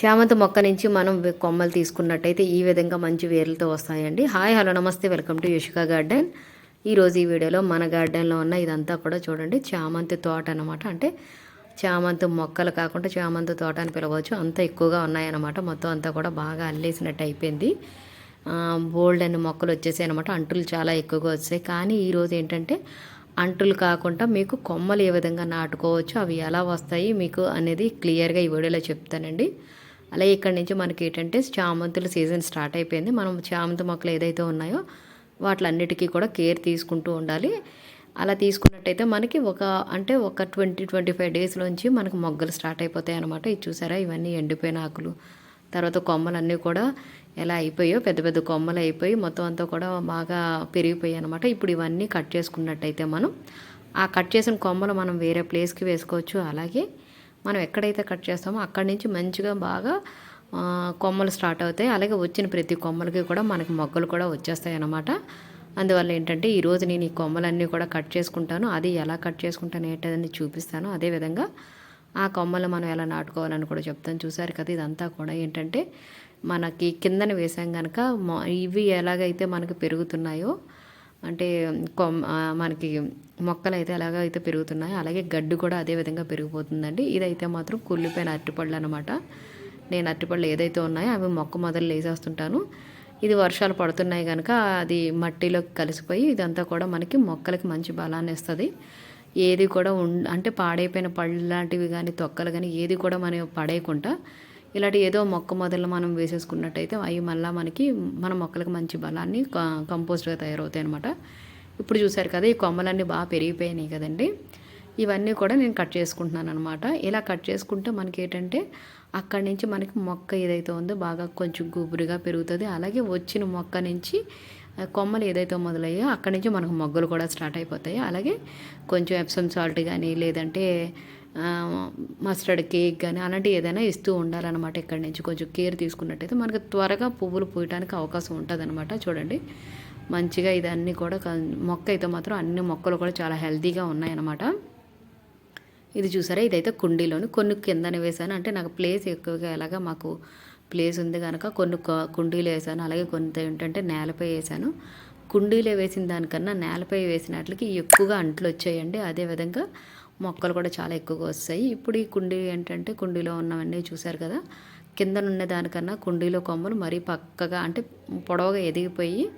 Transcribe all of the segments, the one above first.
చామంతి మొక్క నుంచి మనం కొమ్మలు తీసుకున్నట్టయితే ఈ విధంగా మంచి వేర్లతో వస్తాయండి. Hi hello namaste welcome to Yashika garden. ఈరోజు ఈ వీడియోలో మన గార్డెన్లో ఉన్న ఇదంతా కూడా చూడండి. చామంతి తోట అనమాట అంటే చామంతి మొక్కలు కాకుండా చామంతి తోట అని పిలవచ్చు. అంత ఎక్కువగా ఉన్నాయన్నమాట. మొత్తం అంతా కూడా బాగా అల్లేసినట్టు అయిపోయింది. బోల్డ్ అన్ని మొక్కలు వచ్చేసాయి అనమాట అంటులు చాలా ఎక్కువగా వచ్చాయి. కానీ ఈరోజు ఏంటంటే అంటులు కాకుండా మీకు కొమ్మలు ఏ విధంగా నాటుకోవచ్చు అవి ఎలా వస్తాయి మీకు అనేది క్లియర్గా ఈ వీడియోలో చెప్తానండి. అలాగే ఇక్కడ నుంచి మనకి ఏంటంటే చామంతుల సీజన్ స్టార్ట్ అయిపోయింది. మనం చామంతి మొక్కలు ఏదైతే ఉన్నాయో వాటిలన్నిటికీ కూడా కేర్ తీసుకుంటూ ఉండాలి. అలా తీసుకున్నట్టయితే మనకి ఒక అంటే ఒక ట్వంటీ ట్వంటీ ఫైవ్ డేస్లోంచి మనకు మొగ్గలు స్టార్ట్ అయిపోతాయి అనమాట ఇది చూసారా? ఇవన్నీ ఎండిపోయిన ఆకులు. తర్వాత కొమ్మలన్నీ కూడా ఎలా అయిపోయో పెద్ద పెద్ద కొమ్మలు అయిపోయి మొత్తం అంతా కూడా బాగా పెరిగిపోయాయి అనమాట ఇప్పుడు ఇవన్నీ కట్ చేసుకున్నట్టయితే మనం ఆ కట్ చేసిన కొమ్మలు మనం వేరే ప్లేస్కి వేసుకోవచ్చు. అలాగే మనం ఎక్కడైతే కట్ చేస్తామో అక్కడి నుంచి మంచిగా బాగా కొమ్మలు స్టార్ట్ అవుతాయి. అలాగే వచ్చిన ప్రతి కొమ్మలకి కూడా మనకి మొగ్గలు కూడా వచ్చేస్తాయి అన్నమాట. అందువల్ల ఏంటంటే ఈరోజు నేను ఈ కొమ్మలన్నీ కూడా కట్ చేసుకుంటాను. అది ఎలా కట్ చేసుకుంటాను ఏంటని చూపిస్తాను. అదేవిధంగా ఆ కొమ్మలు మనం ఎలా నాటుకోవాలని కూడా చెప్తాను. చూసారు కదా ఇదంతా కూడా ఏంటంటే మనకి కిందన వేసాం కనుక ఇవి ఎలాగైతే మనకి పెరుగుతున్నాయో అంటే కొమ్ మనకి మొక్కలు అయితే ఎలాగైతే పెరుగుతున్నాయి. అలాగే గడ్డి కూడా అదే విధంగా పెరిగిపోతుందండి. ఇదైతే మాత్రం కుళ్ళిపోయిన అరటిపళ్ళు అనమాట నేను అరటిపళ్ళు ఏదైతే ఉన్నాయో అవి మొక్క మొదలు వేసేస్తుంటాను ఇది వర్షాలు పడుతున్నాయి కనుక అది మట్టిలోకి కలిసిపోయి ఇదంతా కూడా మనకి మొక్కలకి మంచి బలాన్ని ఇస్తుంది. ఏది కూడా ఉం అంటే పాడైపోయిన పళ్ళు లాంటివి కానీ తొక్కలు కానీ ఏది కూడా మనం పడేయకుండా ఇలాంటి ఏదో మొక్క మొదలు మనం వేసేసుకున్నట్టయితే అవి మళ్ళీ మనకి మన మొక్కలకు మంచి బలాన్ని కంపోస్ట్గా తయారవుతాయి అనమాట ఇప్పుడు చూసారు కదా ఈ కొమ్మలన్నీ బాగా పెరిగిపోయినాయి కదండి. ఇవన్నీ కూడా నేను కట్ చేసుకుంటున్నాను అనమాట ఇలా కట్ చేసుకుంటే మనకి ఏంటంటే అక్కడి నుంచి మనకి మొక్క ఏదైతే ఉందో బాగా కొంచెం గుబురుగా పెరుగుతుంది. అలాగే వచ్చిన మొక్క నుంచి కొమ్మలు ఏదైతే మొదలయ్యో అక్కడి నుంచి మనకు మొగ్గలు కూడా స్టార్ట్ అయిపోతాయి. అలాగే కొంచెం ఎప్సమ్ సాల్ట్ కానీ లేదంటే మస్టర్డ్ కేక్ కానీ అలాంటివి ఏదైనా ఇస్తూ ఉండాలన్నమాట ఇక్కడి నుంచి. కొంచెం కేర్ తీసుకున్నట్టయితే మనకు త్వరగా పువ్వులు పూయడానికి అవకాశం ఉంటుంది చూడండి. మంచిగా ఇదన్నీ కూడా మొక్క అయితే మాత్రం అన్ని మొక్కలు కూడా చాలా హెల్తీగా ఉన్నాయన్నమాట. ఇది చూసారా? ఇదైతే కుండీలోని కొన్ని కిందనే వేసాను అంటే నాకు ప్లేస్ ఎక్కువగా ఎలాగా మాకు ప్లేస్ ఉంది కనుక కొన్ని కుండీలు వేసాను అలాగే కొంత ఏంటంటే నేలపై వేసాను కుండీలో వేసిన దానికన్నా నేలపై వేసినట్లకి ఎక్కువగా అంట్లు వచ్చాయండి. అదేవిధంగా మొక్కలు కూడా చాలా ఎక్కువగా వస్తాయి. ఇప్పుడు ఈ కుండీ ఏంటంటే కుండీలో ఉన్నవన్నీ చూశారు కదా? కింద ఉన్న దానికన్నా కుండీలో కొమ్మలు మరీ పక్కగా అంటే పొడవుగా ఎదిగిపోయి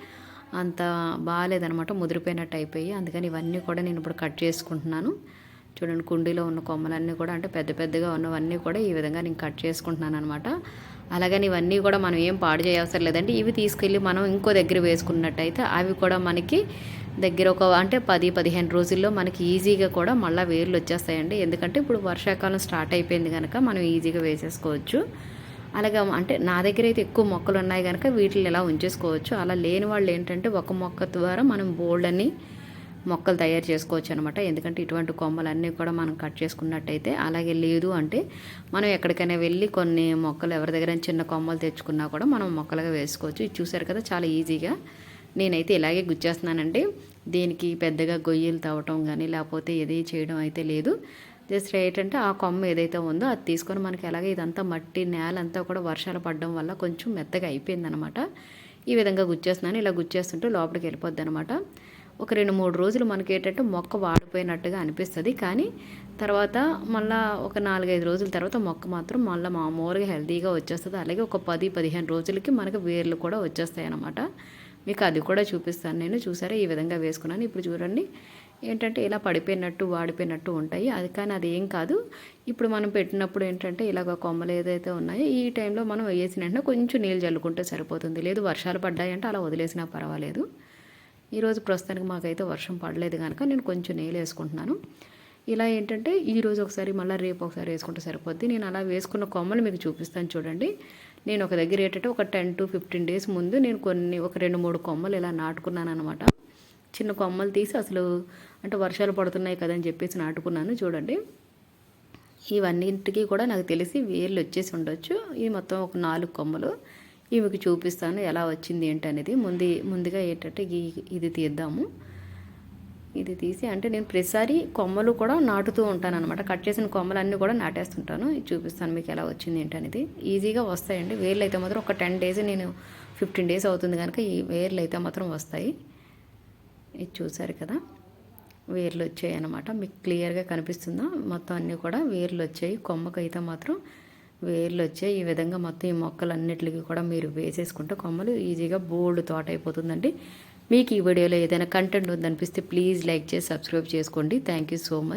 అంత బాగాలేదనమాట ముదిరిపోయినట్టు అయిపోయి. అందుకని ఇవన్నీ కూడా నేను ఇప్పుడు కట్ చేసుకుంటున్నాను. చూడండి కుండీలో ఉన్న కొమ్మలన్నీ కూడా అంటే పెద్ద పెద్దగా ఉన్నవన్నీ కూడా ఈ విధంగా నేను కట్ చేసుకుంటున్నాను అనమాట అలాగని ఇవన్నీ కూడా మనం ఏం పాడు చేయవసరం లేదండి. ఇవి తీసుకెళ్ళి మనం ఇంకో దగ్గర వేసుకున్నట్టయితే అవి కూడా మనకి దగ్గర ఒక అంటే పది పదిహేను రోజుల్లో మనకి ఈజీగా కూడా మళ్ళీ వేర్లు వచ్చేస్తాయండి. ఎందుకంటే ఇప్పుడు వర్షాకాలం స్టార్ట్ అయిపోయింది కనుక మనం ఈజీగా వేసేసుకోవచ్చు. అలాగే అంటే నా దగ్గర అయితే ఎక్కువ మొక్కలు ఉన్నాయి కనుక వీటిని ఇలా ఉంచేసుకోవచ్చు. అలా లేని వాళ్ళు ఏంటంటే ఒక మొక్క ద్వారా మనం బోల్డ్ అని మొక్కలు తయారు చేసుకోవచ్చు అనమాట ఎందుకంటే ఇటువంటి కొమ్మలన్నీ కూడా మనం కట్ చేసుకున్నట్టయితే అలాగే లేదు అంటే మనం ఎక్కడికైనా వెళ్ళి కొన్ని మొక్కలు ఎవరి దగ్గర చిన్న కొమ్మలు తెచ్చుకున్నా కూడా మనం మొక్కలుగా వేసుకోవచ్చు. ఇది చూసారు కదా చాలా ఈజీగా. నేనైతే ఇలాగే గుచ్చేస్తున్నానండి. దీనికి పెద్దగా గొయ్యలు తవ్వటం కానీ లేకపోతే ఏది చేయడం అయితే లేదు. జస్ట్ ఏంటంటే ఆ కొమ్మ ఏదైతే ఉందో అది తీసుకొని మనకి ఎలాగే ఇదంతా మట్టి నేల అంతా కూడా వర్షాలు పడడం వల్ల కొంచెం మెత్తగా అయిపోయిందనమాట ఈ విధంగా గుచ్చేస్తున్నాను. ఇలా గుచ్చేస్తుంటే లోపలికి వెళ్ళిపోద్ది అనమాట ఒక రెండు మూడు రోజులు మనకి ఏంటంటే మొక్క వాడిపోయినట్టుగా అనిపిస్తుంది. కానీ తర్వాత మళ్ళా ఒక నాలుగైదు రోజుల తర్వాత మొక్క మాత్రం మళ్ళీ మామూలుగా హెల్తీగా వచ్చేస్తుంది. అలాగే ఒక పది పదిహేను రోజులకి మనకి వేర్లు కూడా వచ్చేస్తాయి అన్నమాట మీకు అది కూడా చూపిస్తాను నేను. చూసారా? ఈ విధంగా వేసుకున్నాను. ఇప్పుడు చూడండి. ఏంటంటే ఇలా పడిపోయినట్టు వాడిపోయినట్టు ఉంటాయి. అది కానీ అది ఏం కాదు. ఇప్పుడు మనం పెట్టినప్పుడు ఏంటంటే ఇలాగ కొమ్మలు ఏదైతే ఉన్నాయో ఈ టైంలో మనం వేసిన వెంటనే కొంచెం నీళ్ళు చల్లుకుంటే సరిపోతుంది. లేదు వర్షాలు పడ్డాయంటే అలా వదిలేసినా పర్వాలేదు. ఈరోజు ప్రస్తుతానికి మాకైతే వర్షం పడలేదు కనుక నేను కొంచెం నేలు వేసుకుంటున్నాను. ఇలా ఏంటంటే ఈరోజు ఒకసారి మళ్ళీ రేపు ఒకసారి వేసుకుంటే సరిపోద్ది. నేను అలా వేసుకున్న కొమ్మలు మీకు చూపిస్తాను చూడండి. నేను ఒక దగ్గర ఏంటంటే ఒక టెన్ టు ఫిఫ్టీన్ డేస్ ముందు నేను కొన్ని ఒక రెండు మూడు కొమ్మలు ఇలా నాటుకున్నాను అనమాట చిన్న కొమ్మలు తీసి అసలు అంటే వర్షాలు పడుతున్నాయి కదని చెప్పేసి నాటుకున్నాను చూడండి. ఇవన్నింటికి కూడా నాకు తెలిసి వేర్లు వచ్చేసి ఉండొచ్చు. ఇది మొత్తం ఒక నాలుగు కొమ్మలు. ఇవి మీకు చూపిస్తాను ఎలా వచ్చింది ఏంటి అనేది. ముందు ముందుగా ఏంటంటే ఇది తీద్దాము. ఇది తీసి అంటే నేను ప్రతిసారి కొమ్మలు కూడా నాటుతూ ఉంటాను అనమాట కట్ చేసిన కొమ్మలు అన్నీ కూడా నాటేస్తుంటాను. ఇది చూపిస్తాను మీకు ఎలా వచ్చింది ఏంటనేది ఈజీగా వస్తాయండి. వేర్లు అయితే మాత్రం ఒక టెన్ డేస్ నేను ఫిఫ్టీన్ డేస్ అవుతుంది కనుక ఈ వేర్లు అయితే మాత్రం వస్తాయి. ఇది చూసారు కదా. వేర్లు వచ్చాయి అనమాట మీకు క్లియర్గా కనిపిస్తుందా? మొత్తం అన్నీ కూడా వేర్లు వచ్చాయి. కొమ్మకైతే మాత్రం వేర్లు వచ్చే ఈ విధంగా మొత్తం ఈ మొక్కలన్నిటికీ కూడా మీరు వేసేసుకుంటే కొమ్మలు ఈజీగా బోల్డ్ తోట అయిపోతుందండి మీకు ఈ వీడియోలో ఏదైనా కంటెంట్ ఉందనిపిస్తే ప్లీజ్ లైక్ చేసి సబ్స్క్రైబ్ చేసుకోండి. Thank you so much